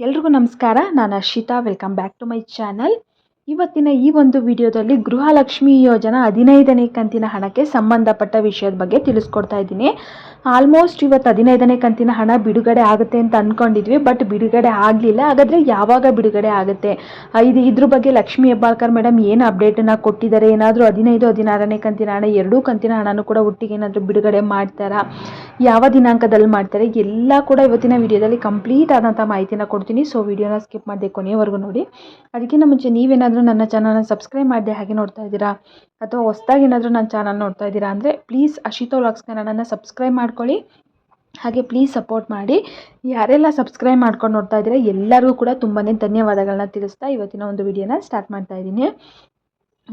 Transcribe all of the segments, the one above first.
ಎಲ್ರಿಗೂ ನಮಸ್ಕಾರ. ನಾನು Arshita welcome back to my channel ಇವತ್ತಿನ ಈ ಒಂದು ವಿಡಿಯೋದಲ್ಲಿ ಗೃಹಲಕ್ಷ್ಮಿ ಯೋಜನಾ ಹದಿನೈದನೇ ಕಂತಿನ ಹಣಕ್ಕೆ ಸಂಬಂಧಪಟ್ಟ ವಿಷಯದ ಬಗ್ಗೆ ತಿಳಿಸ್ಕೊಡ್ತಾ ಇದ್ದೀನಿ. ಆಲ್ಮೋಸ್ಟ್ ಇವತ್ತು ಹದಿನೈದನೇ ಕಂತಿನ ಹಣ ಬಿಡುಗಡೆ ಆಗುತ್ತೆ ಅಂತ ಅಂದ್ಕೊಂಡಿದ್ವಿ ಬಟ್ ಬಿಡುಗಡೆ ಆಗಲಿಲ್ಲ. ಹಾಗಾದರೆ ಯಾವಾಗ ಬಿಡುಗಡೆ ಆಗುತ್ತೆ? ಇದು ಇದ್ರ ಬಗ್ಗೆ ಲಕ್ಷ್ಮಿ ಹೆಬ್ಬಾಳ್ಕರ್ ಮೇಡಮ್ ಏನು ಅಪ್ಡೇಟನ್ನು ಕೊಟ್ಟಿದ್ದಾರೆ? ಏನಾದರೂ ಹದಿನೈದು, ಹದಿನಾರನೇ ಕಂತಿನ ಹಣ, ಎರಡೂ ಕಂತಿನ ಹಣನೂ ಕೂಡ ಒಟ್ಟಿಗೆ ಏನಾದರೂ ಬಿಡುಗಡೆ ಮಾಡ್ತಾರಾ? ಯಾವ ದಿನಾಂಕದಲ್ಲಿ ಮಾಡ್ತಾರೆ? ಎಲ್ಲ ಕೂಡ ಇವತ್ತಿನ ವಿಡಿಯೋದಲ್ಲಿ ಕಂಪ್ಲೀಟ್ ಆದಂಥ ಮಾಹಿತಿನ ಕೊಡ್ತೀನಿ. ಸೊ ವಿಡಿಯೋನ ಸ್ಕಿಪ್ ಮಾಡಿದೆ ಕೊನೆಯವರೆಗೂ ನೋಡಿ. ಅದಕ್ಕಿಂತ ಮುಂಚೆ ನೀವೇನಾದರೂ ನನ್ನ ಚಾನಲ್ನ ಸಬ್ಸ್ಕ್ರೈಬ್ ಮಾಡಿದೆ ಹಾಗೆ ನೋಡ್ತಾ ಇದ್ದೀರಾ? ಅಥವಾ ಹೊಸ್ದಾಗಿ ಏನಾದರೂ ನನ್ನ ಚಾನಲ್ ನೋಡ್ತಾ ಇದ್ದೀರಾ ಅಂದರೆ ಪ್ಲೀಸ್ ಅಶಿತಾ ವ್ಲಾಗ್ಸ್ ಕನ್ನಡನ ಸಬ್ಸ್ಕ್ರೈಬ್ ಮಾಡ್ಕೊಳ್ಳಿ. ಹಾಗೆ ಪ್ಲೀಸ್ ಸಪೋರ್ಟ್ ಮಾಡಿ. ಯಾರೆಲ್ಲ ಸಬ್ಸ್ಕ್ರೈಬ್ ಮಾಡ್ಕೊಂಡು ನೋಡ್ತಾ ಇದ್ದೀರಾ ಎಲ್ಲರಿಗೂ ಕೂಡ ತುಂಬಾ ಧನ್ಯವಾದಗಳನ್ನ ತಿಳಿಸ್ತಾ ಇವತ್ತಿನ ಒಂದು ವಿಡಿಯೋನ ಸ್ಟಾರ್ಟ್ ಮಾಡ್ತಾ ಇದ್ದೀನಿ.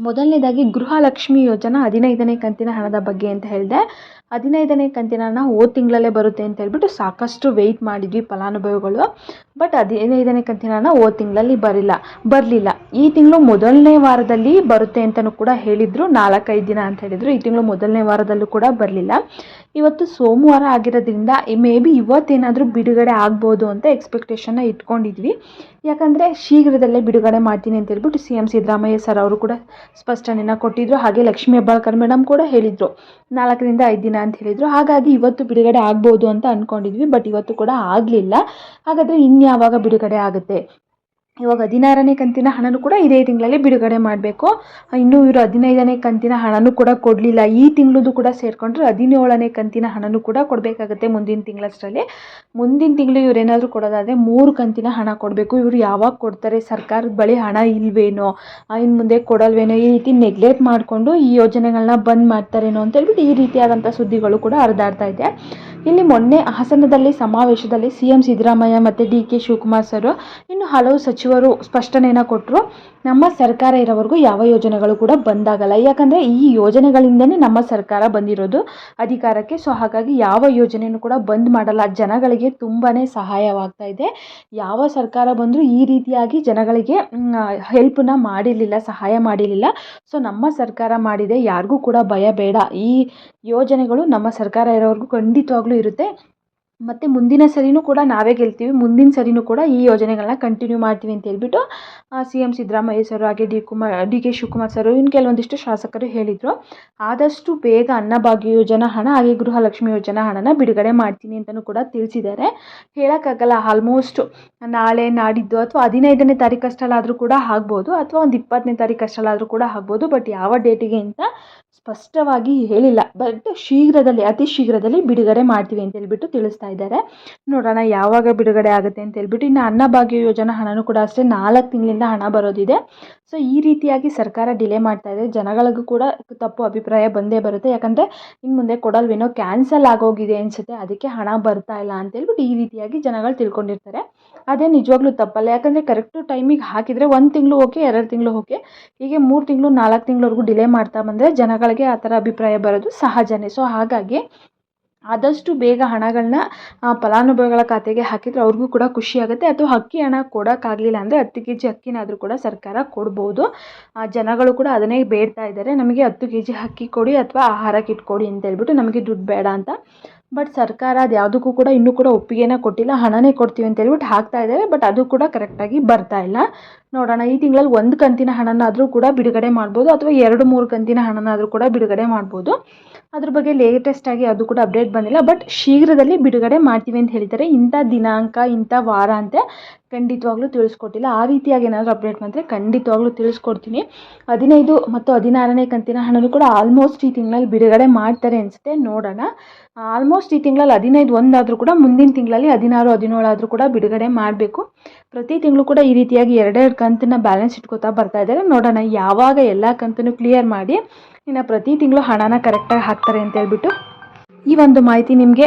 ಮೊದಲನೇದಾಗಿ ಗೃಹಲಕ್ಷ್ಮಿ ಯೋಜನಾ ಹದಿನೈದನೇ ಕಂತಿನ ಹಣದ ಬಗ್ಗೆ ಅಂತ ಹೇಳಿದೆ. ಹದಿನೈದನೇ ಕಂತಿನ ಹಣ ಹೋದ ತಿಂಗಳಲ್ಲೇ ಬರುತ್ತೆ ಅಂತ ಹೇಳ್ಬಿಟ್ಟು ಸಾಕಷ್ಟು ವೆಯ್ಟ್ ಮಾಡಿದ್ವಿ ಫಲಾನುಭವಿಗಳು. ಬಟ್ ಹದಿನೈದನೇ ಕಂತಿನ ಹಣ ಹೋದ ತಿಂಗಳಲ್ಲಿ ಬರಿಲ್ಲ, ಬರಲಿಲ್ಲ. ಈ ತಿಂಗಳು ಮೊದಲನೇ ವಾರದಲ್ಲಿ ಬರುತ್ತೆ ಅಂತಲೂ ಕೂಡ ಹೇಳಿದರು. ನಾಲ್ಕೈದು ದಿನ ಅಂತ ಹೇಳಿದರು. ಈ ತಿಂಗಳು ಮೊದಲನೇ ವಾರದಲ್ಲೂ ಕೂಡ ಬರಲಿಲ್ಲ. ಇವತ್ತು ಸೋಮವಾರ ಆಗಿರೋದ್ರಿಂದ, ಮೇ ಬಿ ಇವತ್ತೇನಾದರೂ ಬಿಡುಗಡೆ ಆಗ್ಬೋದು ಅಂತ ಎಕ್ಸ್ಪೆಕ್ಟೇಷನ್ನ ಇಟ್ಕೊಂಡಿದ್ವಿ. ಯಾಕಂದರೆ ಶೀಘ್ರದಲ್ಲೇ ಬಿಡುಗಡೆ ಮಾಡ್ತೀನಿ ಅಂತ ಹೇಳ್ಬಿಟ್ಟು ಸಿ ಎಂ ಸಿದ್ದರಾಮಯ್ಯ ಸರ್ ಅವರು ಕೂಡ ಸ್ಪಷ್ಟನೆಯನ್ನು ಕೊಟ್ಟಿದ್ದರು ಹಾಗೆ ಲಕ್ಷ್ಮೀ ಹೆಬ್ಬಾಳ್ಕರ್ ಮೇಡಮ್ ಕೂಡ ಹೇಳಿದರು. ನಾಲ್ಕರಿಂದ ಐದು ದಿನ ಅಂತ ಹೇಳಿದರು. ಹಾಗಾಗಿ ಇವತ್ತು ಬಿಡುಗಡೆ ಆಗ್ಬೋದು ಅಂತ ಅಂದ್ಕೊಂಡಿದ್ವಿ ಬಟ್ ಇವತ್ತು ಕೂಡ ಆಗಲಿಲ್ಲ. ಹಾಗಾದರೆ ಇನ್ಯಾವಾಗ ಬಿಡುಗಡೆ ಆಗುತ್ತೆ? ಇವಾಗ ಹದಿನಾರನೇ ಕಂತಿನ ಹಣನೂ ಕೂಡ ಇದೇ ತಿಂಗಳಲ್ಲಿ ಬಿಡುಗಡೆ ಮಾಡಬೇಕು. ಇನ್ನೂ ಇವರು ಹದಿನೈದನೇ ಕಂತಿನ ಹಣನೂ ಕೂಡ ಕೊಡಲಿಲ್ಲ. ಈ ತಿಂಗಳದ್ದು ಕೂಡ ಸೇರಿಕೊಂಡ್ರೆ ಹದಿನೇಳನೇ ಕಂತಿನ ಹಣನೂ ಕೂಡ ಕೊಡಬೇಕಾಗುತ್ತೆ ಮುಂದಿನ ತಿಂಗಳಷ್ಟರಲ್ಲಿ. ಮುಂದಿನ ತಿಂಗಳು ಇವರೇನಾದರೂ ಕೊಡೋದಾದರೆ ಮೂರು ಕಂತಿನ ಹಣ ಕೊಡಬೇಕು. ಇವರು ಯಾವಾಗ ಕೊಡ್ತಾರೆ? ಸರ್ಕಾರದ ಬಳಿ ಹಣ ಇಲ್ವೇನೋ? ಇನ್ನು ಮುಂದೆ ಕೊಡಲ್ವೇನೋ? ಈ ರೀತಿ ನೆಗ್ಲೆಕ್ಟ್ ಮಾಡಿಕೊಂಡು ಈ ಯೋಜನೆಗಳನ್ನ ಬಂದ್ ಮಾಡ್ತಾರೇನೋ ಅಂತ ಹೇಳ್ಬಿಟ್ಟು ಈ ರೀತಿಯಾದಂಥ ಸುದ್ದಿಗಳು ಕೂಡ ಹರಿದಾಡ್ತಾ ಇದೆ. ಇಲ್ಲಿ ಮೊನ್ನೆ ಹಾಸನದಲ್ಲಿ ಸಮಾವೇಶದಲ್ಲಿ ಸಿ ಎಂ ಸಿದ್ದರಾಮಯ್ಯ ಮತ್ತು ಡಿ ಕೆ ಶಿವಕುಮಾರ್ ಸರ್ ಇನ್ನು ಹಲವು ಸಚಿವರು ಸ್ಪಷ್ಟನೆಯನ್ನು ಕೊಟ್ಟರು ನಮ್ಮ ಸರ್ಕಾರ ಇರೋವರೆಗೂ ಯಾವ ಯೋಜನೆಗಳು ಕೂಡ ಬಂದಾಗಲ್ಲ. ಯಾಕಂದರೆ ಈ ಯೋಜನೆಗಳಿಂದನೇ ನಮ್ಮ ಸರ್ಕಾರ ಬಂದಿರೋದು ಅಧಿಕಾರಕ್ಕೆ. ಸೊ ಹಾಗಾಗಿ ಯಾವ ಯೋಜನೆಯೂ ಕೂಡ ಬಂದ್ ಮಾಡಲ್ಲ. ಜನಗಳಿಗೆ ತುಂಬಾ ಸಹಾಯವಾಗ್ತಾ ಇದೆ. ಯಾವ ಸರ್ಕಾರ ಬಂದರೂ ಈ ರೀತಿಯಾಗಿ ಜನಗಳಿಗೆ ಹೆಲ್ಪನ್ನ ಮಾಡಿರಲಿಲ್ಲ, ಸಹಾಯ ಮಾಡಿರಲಿಲ್ಲ. ಸೊ ನಮ್ಮ ಸರ್ಕಾರ ಮಾಡಿದೆ. ಯಾರಿಗೂ ಕೂಡ ಭಯ ಬೇಡ. ಈ ಯೋಜನೆಗಳು ನಮ್ಮ ಸರ್ಕಾರ ಇರೋವರೆಗೂ ಖಂಡಿತವಾಗ್ಲೂ ಇರುತ್ತೆ. ಮತ್ತು ಮುಂದಿನ ಸರಿನೂ ಕೂಡ ನಾವೇ ಗೆಲ್ತೀವಿ. ಮುಂದಿನ ಸರಿನೂ ಕೂಡ ಈ ಯೋಜನೆಗಳನ್ನ ಕಂಟಿನ್ಯೂ ಮಾಡ್ತೀವಿ ಅಂತ ಹೇಳ್ಬಿಟ್ಟು ಸಿ ಎಂ ಸಿದ್ದರಾಮಯ್ಯ ಸರ್ ಹಾಗೆ D Kumar, D K Shivakumar sir ಇನ್ನು ಕೆಲವೊಂದಿಷ್ಟು ಶಾಸಕರು ಹೇಳಿದರು. ಆದಷ್ಟು ಬೇಗ ಅನ್ನಭಾಗ್ಯ ಯೋಜನಾ ಹಣ ಹಾಗೆ ಗೃಹಲಕ್ಷ್ಮಿ ಯೋಜನಾ ಹಣನ ಬಿಡುಗಡೆ ಮಾಡ್ತೀನಿ ಅಂತಲೂ ಕೂಡ ತಿಳಿಸಿದ್ದಾರೆ. ಹೇಳೋಕ್ಕಾಗಲ್ಲ ಆಲ್ಮೋಸ್ಟ್ ನಾಳೆ ನಾಡಿದ್ದು ಅಥವಾ ಹದಿನೈದನೇ ತಾರೀಕಷ್ಟಲ್ಲಾದರೂ ಕೂಡ ಆಗ್ಬೋದು ಅಥವಾ ಒಂದು ಇಪ್ಪತ್ತನೇ ತಾರೀಕಷ್ಟಲ್ಲಾದರೂ ಕೂಡ ಆಗ್ಬೋದು, ಬಟ್ ಯಾವ ಡೇಟಿಗೆ ಅಂತ ಸ್ಪಷ್ಟವಾಗಿ ಹೇಳಿಲ್ಲ. ಬಟ್ ಶೀಘ್ರದಲ್ಲಿ, ಅತಿ ಶೀಘ್ರದಲ್ಲಿ ಬಿಡುಗಡೆ ಮಾಡ್ತೀವಿ ಅಂತ ಹೇಳ್ಬಿಟ್ಟು ತಿಳಿಸ್ತಾ ಇದ್ದಾರೆ. ನೋಡೋಣ ಯಾವಾಗ ಬಿಡುಗಡೆ ಆಗುತ್ತೆ ಅಂತ ಹೇಳ್ಬಿಟ್ಟು ಇನ್ನು ಅನ್ನಭಾಗ್ಯ ಯೋಜನಾ ಹಣನೂ ಕೂಡ ಅಷ್ಟೇ ನಾಲ್ಕು ತಿಂಗಳಿಂದ ಹಣ ಬರೋದಿದೆ. ಸೊ ಈ ರೀತಿಯಾಗಿ ಸರ್ಕಾರ ಡಿಲೇ ಮಾಡ್ತಾ ಇದೆ. ಜನಗಳಿಗೂ ಕೂಡ ತಪ್ಪು ಅಭಿಪ್ರಾಯ ಬಂದೇ ಬರುತ್ತೆ. ಯಾಕಂದರೆ ಇನ್ನು ಮುಂದೆ ಕೊಡಲ್ವೇನೋ ಕ್ಯಾನ್ಸಲ್ ಆಗೋಗಿದೆ ಅನಿಸುತ್ತೆ. ಅದಕ್ಕೆ ಹಣ ಬರ್ತಾ ಇಲ್ಲ ಅಂತ ಹೇಳ್ಬಿಟ್ಟು ಈ ರೀತಿಯಾಗಿ ಜನಗಳು ತಿಳ್ಕೊಂಡಿರ್ತಾರೆ. ಅದೇ ನಿಜವಾಗ್ಲೂ ತಪ್ಪಲ್ಲ. ಯಾಕಂದರೆ ಕರೆಕ್ಟು ಟೈಮಿಗೆ ಹಾಕಿದರೆ ಒಂದು ತಿಂಗಳು ಓಕೆ ಎರಡು ತಿಂಗಳು ಓಕೆ ಹೀಗೆ ಮೂರು ತಿಂಗಳು ನಾಲ್ಕು ತಿಂಗಳವರೆಗೂ ಡಿಲೇ ಮಾಡ್ತಾ ಬಂದರೆ ಜನಗಳಿಗೆ ಆ ಥರ ಅಭಿಪ್ರಾಯ ಬರೋದು ಸಹಜನೇ. ಸೊ ಹಾಗಾಗಿ ಆದಷ್ಟು ಬೇಗ ಹಣಗಳನ್ನ ಫಲಾನುಭವಿಗಳ ಖಾತೆಗೆ ಹಾಕಿದರೆ ಅವ್ರಿಗೂ ಕೂಡ ಖುಷಿ ಆಗುತ್ತೆ. ಅಥವಾ ಅಕ್ಕಿ ಹಣ ಕೊಡೋಕ್ಕಾಗಲಿಲ್ಲ ಅಂದರೆ ಹತ್ತು ಕೆ ಜಿ ಅಕ್ಕಿನಾದರೂ ಕೂಡ ಸರ್ಕಾರ ಕೊಡ್ಬೋದು. ಜನಗಳು ಕೂಡ ಅದನ್ನೇ ಬೇಡ್ತಾ ಇದ್ದಾರೆ. ನಮಗೆ ಹತ್ತು ಕೆ ಜಿ ಅಕ್ಕಿ ಕೊಡಿ ಅಥವಾ ಆಹಾರ ಕಿಟ್ ಕೊಡಿ ಅಂತ ಹೇಳ್ಬಿಟ್ಟು ನಮಗೆ ದುಡ್ಡು ಬೇಡ ಅಂತ. ಬಟ್ ಸರ್ಕಾರ ಅದು ಯಾವುದಕ್ಕೂ ಕೂಡ ಇನ್ನೂ ಕೂಡ ಒಪ್ಪಿಗೆನ ಕೊಟ್ಟಿಲ್ಲ. ಹಣನೇ ಕೊಡ್ತೀವಿ ಅಂತ ಹೇಳ್ಬಿಟ್ಟು ಹಾಕ್ತಾ ಇದ್ದಾರೆ. ಬಟ್ ಅದು ಕೂಡ ಕರೆಕ್ಟಾಗಿ ಬರ್ತಾ ಇಲ್ಲ. ನೋಡೋಣ, ಈ ತಿಂಗಳಲ್ಲಿ ಒಂದು ಕಂತಿನ ಹಣನಾದರೂ ಕೂಡ ಬಿಡುಗಡೆ ಮಾಡ್ಬೋದು ಅಥವಾ ಎರಡು, ಮೂರು ಕಂತಿನ ಹಣನಾದರೂ ಕೂಡ ಬಿಡುಗಡೆ ಮಾಡ್ಬೋದು. ಅದ್ರ ಬಗ್ಗೆ ಲೇಟೆಸ್ಟ್ ಆಗಿ ಅದು ಕೂಡ ಅಪ್ಡೇಟ್ ಬಂದಿಲ್ಲ ಬಟ್ ಶೀಘ್ರದಲ್ಲಿ ಬಿಡುಗಡೆ ಮಾಡ್ತೀವಿ ಅಂತ ಹೇಳ್ತಾರೆ ಇಂಥ ದಿನಾಂಕ, ಇಂಥ ವಾರ ಅಂತ ಖಂಡಿತವಾಗ್ಲೂ ತಿಳಿಸ್ಕೊಟ್ಟಿಲ್ಲ. ಆ ರೀತಿಯಾಗಿ ಏನಾದರೂ ಅಪ್ಡೇಟ್ ಬಂದರೆ ಖಂಡಿತವಾಗ್ಲೂ ತಿಳಿಸ್ಕೊಡ್ತೀನಿ. ಹದಿನೈದು ಮತ್ತು ಹದಿನಾರನೇ ಕಂತಿನ ಹಣನೂ ಕೂಡ ಆಲ್ಮೋಸ್ಟ್ ಈ ತಿಂಗಳಲ್ಲಿ ಬಿಡುಗಡೆ ಮಾಡ್ತಾರೆ ಅನಿಸುತ್ತೆ. ನೋಡೋಣ. ಆಲ್ಮೋಸ್ಟ್ ಈ ತಿಂಗಳಲ್ಲಿ ಹದಿನೈದು ಒಂದಾದರೂ ಕೂಡ ಮುಂದಿನ ತಿಂಗಳಲ್ಲಿ ಹದಿನಾರು ಹದಿನೇಳು ಆದರೂ ಕೂಡ ಬಿಡುಗಡೆ ಮಾಡಬೇಕು. ಪ್ರತಿ ತಿಂಗಳು ಕೂಡ ಈ ರೀತಿಯಾಗಿ ಎರಡೆರಡು ಕಂತನ್ನ ಬ್ಯಾಲೆನ್ಸ್ ಇಟ್ಕೋತಾ ಬರ್ತಾ ಇದ್ದಾರೆ. ನೋಡೋಣ ಯಾವಾಗ ಎಲ್ಲ ಕಂತನ್ನು ಕ್ಲಿಯರ್ ಮಾಡಿ ಇನ್ನು ಪ್ರತಿ ತಿಂಗಳು ಹಣನ ಕರೆಕ್ಟಾಗಿ ಹಾಕ್ತಾರೆ ಅಂತ ಹೇಳ್ಬಿಟ್ಟು ಈ ಒಂದು ಮಾಹಿತಿ ನಿಮಗೆ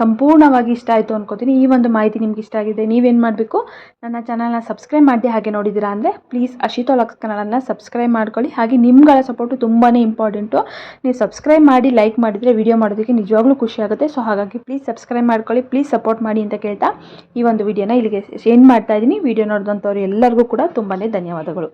ಸಂಪೂರ್ಣವಾಗಿ ಇಷ್ಟ ಆಯಿತು ಅನ್ಕೋತೀನಿ. ಈ ಒಂದು ಮಾಹಿತಿ ನಿಮ್ಗೆ ಇಷ್ಟ ಆಗಿದೆ, ನೀವೇನು ಮಾಡಬೇಕು? ನನ್ನ ಚಾನಲ್ನ ಸಬ್ಸ್ಕ್ರೈಬ್ ಮಾಡಿದೆ ಹಾಗೆ ನೋಡಿದ್ದೀರಾ ಅಂದರೆ ಪ್ಲೀಸ್ ಅಶಿತೋಲಕ್ಸ್ ಕನ್ನಡನ ಸಬ್ಸ್ಕ್ರೈಬ್ ಮಾಡ್ಕೊಳ್ಳಿ. ಹಾಗೆ ನಿಮ್ಗಳ ಸಪೋರ್ಟು ತುಂಬಾ ಇಂಪಾರ್ಟೆಂಟು ನೀವು ಸಬ್ಸ್ಕ್ರೈಬ್ ಮಾಡಿ ಲೈಕ್ ಮಾಡಿದರೆ ವಿಡಿಯೋ ಮಾಡೋದಕ್ಕೆ ನಿಜವಾಗ್ಲೂ ಖುಷಿ ಆಗುತ್ತೆ. ಸೊ ಹಾಗಾಗಿ ಪ್ಲೀಸ್ ಸಬ್ಸ್ಕ್ರೈಬ್ ಮಾಡ್ಕೊಳ್ಳಿ ಪ್ಲೀಸ್ ಸಪೋರ್ಟ್ ಮಾಡಿ ಅಂತ ಕೇಳ್ತಾ ಈ ಒಂದು ವಿಡಿಯೋನ ಇಲ್ಲಿಗೆ ಏನು ಮಾಡ್ತಾ ಇದ್ದೀನಿ. ವಿಡಿಯೋ ನೋಡಿದಂಥವ್ರು ಎಲ್ಲರಿಗೂ ಕೂಡ ತುಂಬಾ ಧನ್ಯವಾದಗಳು.